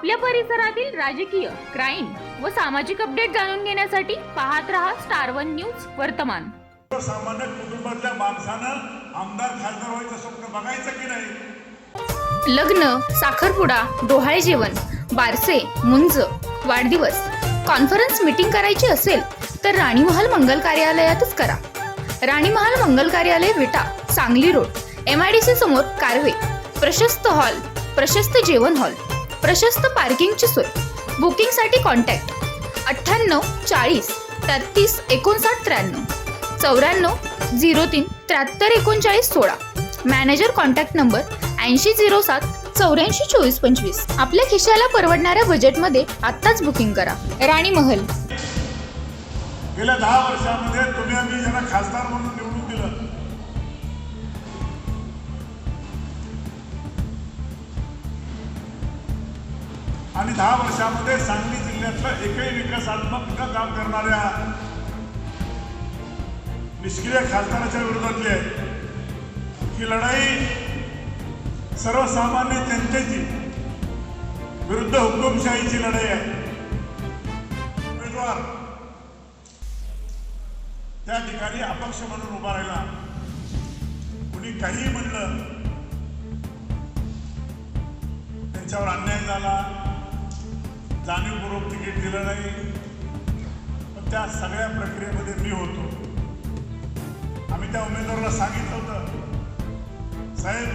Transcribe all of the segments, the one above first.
आपल्या परिसरातील राजकीय क्राईम व सामाजिक अपडेट जाणून घेण्यासाठी पाहत रहा स्टार वन न्यूज वर्तमान. सामान्य कुटुंबातल्या माणसानं आमदार खासदार व्हायचं स्वप्न बघायचं की नाही? लग्न साखरपुडा डोहाळे जेवण बारसे मुंज वाढदिवस कॉन्फरन्स मीटिंग करायची असेल तर राणीमहाल मंगल कार्यालयातच करा. राणीमहाल मंगल कार्यालय Vita Sangli road M I D C समोर कारवे प्रशस्त हॉल प्रशस्त जेवण हॉल. प्रशस्त पार्किंगची सोय. बुकिंगसाठी कॉन्टॅक्ट. अठ्ठ्याण्णव चाळीस तेहतीस एकोणसाठ त्र्याण्णव. चौऱ्याण्णव झिरो तीन त्र्याहत्तर एकोणचाळीस सोळा. मॅनेजर कॉन्टॅक्ट नंबर ऐंशी झिरो सात चौऱ्याऐंशी चोवीस पंचवीस. आपल्या खिशाला परवडणाऱ्या बजेटमध्ये आत्ताच बुकिंग करा. राणी महल. गेल्या दहा वर्षामध्ये तुम्ही आम्ही ज्यांना खासदार म्हणून आणि दहा वर्षामध्ये सांगली जिल्ह्यातलं एकही विकासात्मक न काम करणाऱ्या निष्क्रिय खासदाराच्या विरोधातली आहे. ही लढाई सर्वसामान्य जनतेची विरुद्ध हुकुमशाहीची लढाई आहे. उमेदवार त्या ठिकाणी अपक्ष म्हणून उभा राहिला. कुणी काहीही म्हणलं त्यांच्यावर अन्याय झाला. जाणीवपूर्वक तिकीट दिलं नाही. पण त्या सगळ्या प्रक्रियेमध्ये मी होतो. आम्ही त्या उमेदवाराला सांगितलं होतं साहेब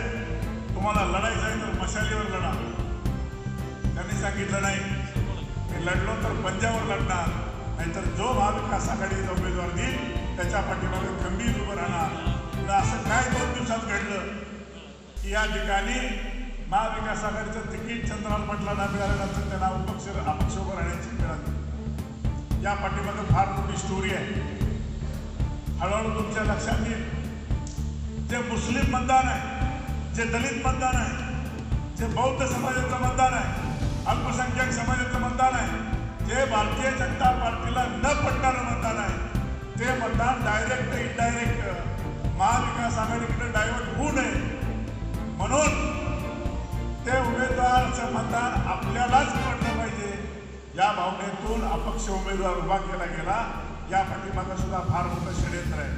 तुम्हाला लढायचं आहे तर मशालीवर लढा. त्यांनी सांगितलं नाही. मी लढलो तर पंजावर लढणार नाहीतर जो महाविकास आघाडीचा उमेदवार देईल त्याच्या पाठीमागे खंबीर उभं राहणार. असं काय दोन दिवसात घडलं? की या ठिकाणी महाविकास आघाडीचं तिकीट चंद्राल म्हटला ना मिळालं त्यांना अपक्ष अपक्ष उभं राहण्याची मिळाली या पाठीमध्ये फार मोठी स्टोरी आहे. हळूहळू तुमच्या लक्षात येईल. जे मुस्लिम मतदान आहे जे दलित मतदान आहे जे बौद्ध समाजाचं मतदान आहे अल्पसंख्याक समाजाचं मतदान आहे जे भारतीय जनता पार्टीला न पडणारं मतदान आहे ते मतदान डायरेक्ट इनडायरेक्ट महाविकास आघाडीकडे डायव्हर्ट होऊ नये. म्हणून मतदार आपल्यालाच निवडलं पाहिजे. या भावनेतून अपक्ष उमेदवार उभा केला गेला. या पाठिंबाचा सुद्धा फार मोठं षडयंत्र आहे.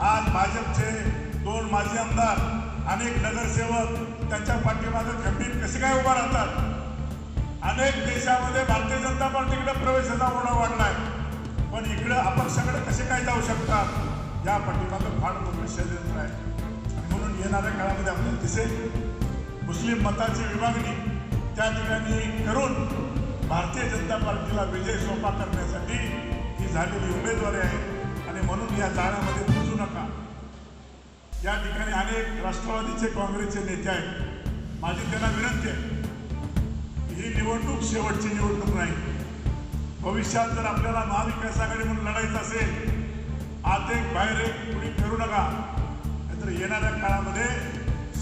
आज भाजपचे दोन माजी आमदार अनेक नगरसेवक त्यांच्या पाठीमागं खंबीर कसे काय उभा राहतात? अनेक देशामध्ये भारतीय जनता पार्टीकडे प्रवेशाचा ओढा वाढलाय. पण इकडं अपक्षाकडे कसे काय जाऊ शकतात? या पाठीमागं फार मोठं षडयंत्र आहे. म्हणून येणाऱ्या काळामध्ये आपल्याला दिसेल मुस्लिम मताची विभागणी त्या ठिकाणी करून भारतीय जनता पार्टीला विजय सोपा करण्यासाठी ही झालेली उमेदवारी आहे. आणि म्हणून या जाळ्यामध्ये बुजू नका. या ठिकाणी अनेक राष्ट्रवादीचे काँग्रेसचे नेते आहेत. माझी त्यांना विनंती आहे. ही निवडणूक शेवटची निवडणूक नाही. भविष्यात जर आपल्याला महाविकास आघाडी म्हणून लढायचं असेल आत एक बाहेर एक कुणी करू नका. नाहीतर येणाऱ्या काळामध्ये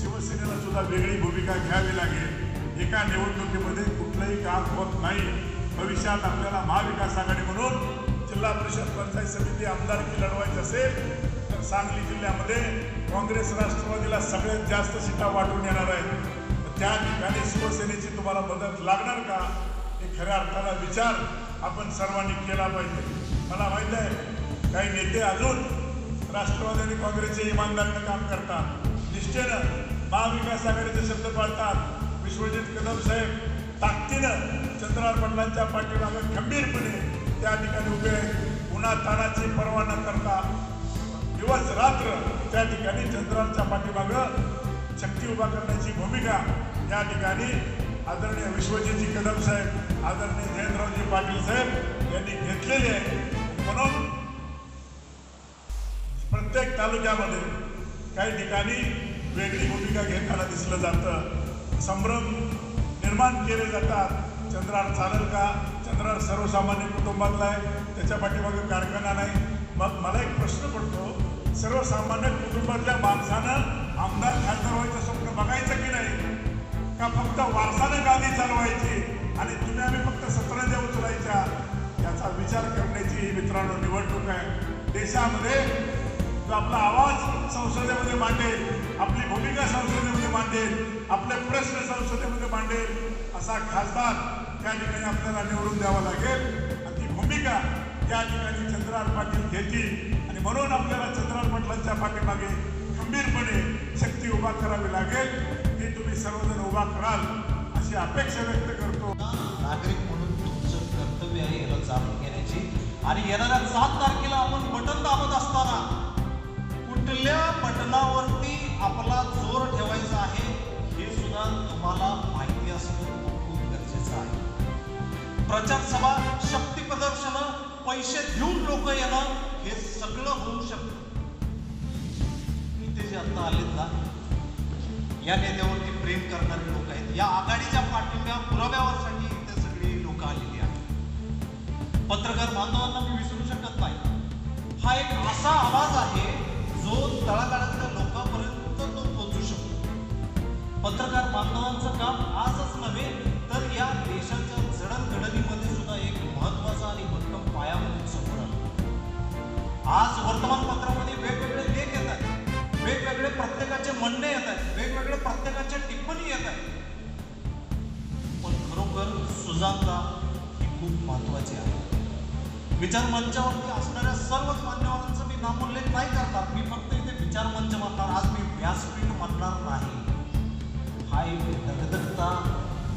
शिवसेनेला सुद्धा वेगळी भूमिका घ्यावी लागेल. एका निवडणुकीमध्ये कुठलंही काम होत नाही. भविष्यात आपल्याला महाविकास आघाडी म्हणून जिल्हा परिषद पंचायत समिती आमदारकी लढवायची असेल तर सांगली जिल्ह्यामध्ये काँग्रेस राष्ट्रवादीला सगळ्यात जास्त सीटा वाटून येणार आहेत. त्या ठिकाणी शिवसेनेची तुम्हाला मदत लागणार का? हे खऱ्या अर्थाला विचार आपण सर्वांनी केला पाहिजे. मला माहीत आहे काही नेते अजून राष्ट्रवादी आणि काँग्रेसचे इमानदारीनं काम करतात. निष्ठेनं महाविकास आघाडीचे शब्द पाळतात. विश्वजित कदम साहेब ताकदीनं चंद्रार पाटलांच्या पाठीमागं खंबीरपणे त्या ठिकाणी उभे आहेत. उन्हा ताणाची पर्वा न करता दिवस रात्र त्या ठिकाणी चंद्राच्या पाठीमागं शक्ती उभा करण्याची भूमिका या ठिकाणी आदरणीय विश्वजितजी कदम साहेब आदरणीय जयंतरावजी पाटील साहेब यांनी घेतलेली आहे. म्हणून प्रत्येक तालुक्यामध्ये काही ठिकाणी वेगळी भूमिका घेताना दिसलं जातं. संभ्रम निर्माण केले जातात. चंद्रार चालेल का चंद्रार सर्वसामान्य कुटुंबातला आहे त्याच्या पाठीमागे कारखाना नाही. मग मला एक प्रश्न पडतो सर्वसामान्य कुटुंबातल्या माणसानं आमदार खासदार व्हायचं स्वप्न बघायचं की नाही? का फक्त वारसानं गादी चालवायची आणि तुम्ही आम्ही फक्त सतरंजा उचलायच्या? याचा विचार करण्याची ही मित्रांनो निवडणूक आहे. देशामध्ये जो आपला आवाज संसदेमध्ये मांडेल आपली भूमिका संसदेमध्ये मांडेल आपले प्रश्न संसदेमध्ये मांडेल असा खासदार त्या ठिकाणी आपल्याला निवडून द्यावा लागेल. आणि ती भूमिका त्या ठिकाणी चंद्रार पाटील घेतील. आणि म्हणून आपल्याला चंद्रार पाटलांच्या पाठीमागे खंबीरपणे शक्ती उभा करावी लागेल. ती तुम्ही सर्वजण उभा कराल अशी अपेक्षा व्यक्त करतो. नागरिक म्हणून तुमचं कर्तव्य आहे याला जाणून घेण्याची. आणि येणाऱ्या सात तारखेला आपण बटन दाबत असताना कुठल्या बटनावरती आपला जोर ठेवायचा आहे हे सुद्धा तुम्हाला माहिती असणं खूप गरजेचं आहे. प्रचार सभा शक्ती प्रदर्शन पैसे देऊन लोक येणं हे सगळं होऊ शकतं. इथे जे आता आलेत ना या नेत्यावरती प्रेम करणारे लोक आहेत. या आघाडीच्या पाठिंब्या पुराव्यावरसाठी इथे सगळी लोक आलेली आहेत. पत्रकार बांधवांना मी विसरू शकत नाही. हा एक असा आवाज आहे जो तळागाळातल्या लोकांपर्यंत तो पोहोचू शकतो. पत्रकार बांधवांचं काम आजच नव्हे तर या देशाच्या जडणघडणीमध्ये सुद्धा एक महत्त्वाचा आणि भक्कम पाया म्हणून समोर आला. आज वर्तमानपत्रामध्ये वेगवेगळे लेख येत आहेत वेगवेगळे प्रत्येकाचे म्हणणे येत आहेत वेगवेगळे प्रत्येकाच्या टिप्पणी येत आहेत. पण खरोखर सुजाता ही खूप महत्वाची आहे. विचार मंचावरती असणाऱ्या सर्वच मान्यवरांचं नामोल्लेख नाही करतात? मी फक्त इथे विचार मंच म्हणणार आज मी व्यासपीठ म्हणणार नाही. हा एक दगदगता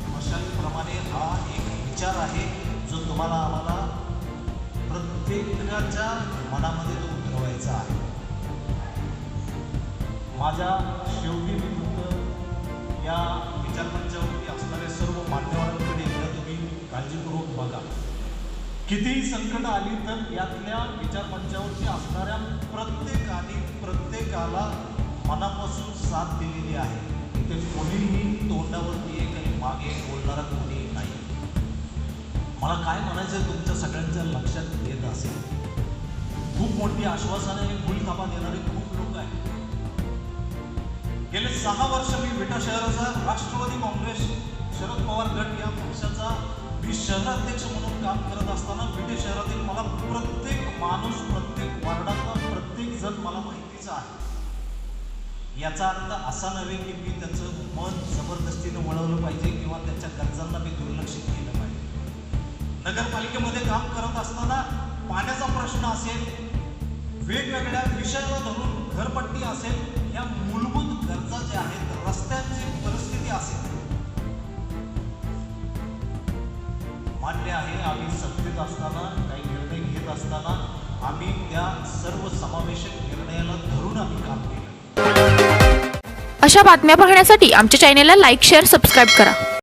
मशालीप्रमाणे हा एक विचार आहे जो तुम्हाला आम्हाला प्रत्येकाच्या मनामध्ये तो उतरवायचा आहे. माझ्या शेवटी मी फक्त या विचारमंचावरती असणाऱ्या सर्व कितीही संकट आली तर यातल्या विचारमंचावरती असणाऱ्या प्रत्येकाने प्रत्येकाला मनापासून साथ दिलेली आहे. ते कोणीही तोंडावरती एक आणि मागे बोलणारा कोणी नाही. मला काय म्हणायचं तुमच्या सगळ्यांच्या लक्षात येत असेल? खूप मोठी आश्वासाने आणि भूलथापा देणारे खूप लोक आहेत. गेले सहा वर्ष मी विटा शहराचा राष्ट्रवादी काँग्रेस शरद पवार गट शहराध्यक्ष म्हणून काम करत असताना विटे शहरातील मला प्रत्येक माणूस प्रत्येक वार्डातला प्रत्येक जण मला माहितीचा आहे. याचा अर्थ असा नव्हे की मी त्याचं मन जबरदस्तीनं वळवलं पाहिजे किंवा त्याच्या गरजांना मी दुर्लक्षित केलं पाहिजे. नगरपालिकेमध्ये काम करत असताना पाण्याचा प्रश्न असेल वेगवेगळ्या विषयाला धरून घरपट्टी असेल या मूलभूत गरजा ज्या आहेत रस्त्यांची परिस्थिती असेल मान्य आहे. आम्ही सत्तेत असताना काही निर्णय घेत असताना आम्ही त्या सर्व समावेशक निर्णयाला धरून आम्ही काम केलं. अशा बातम्या पाहण्यासाठी आमच्या चॅनेलला लाईक शेअर सबस्क्राईब करा.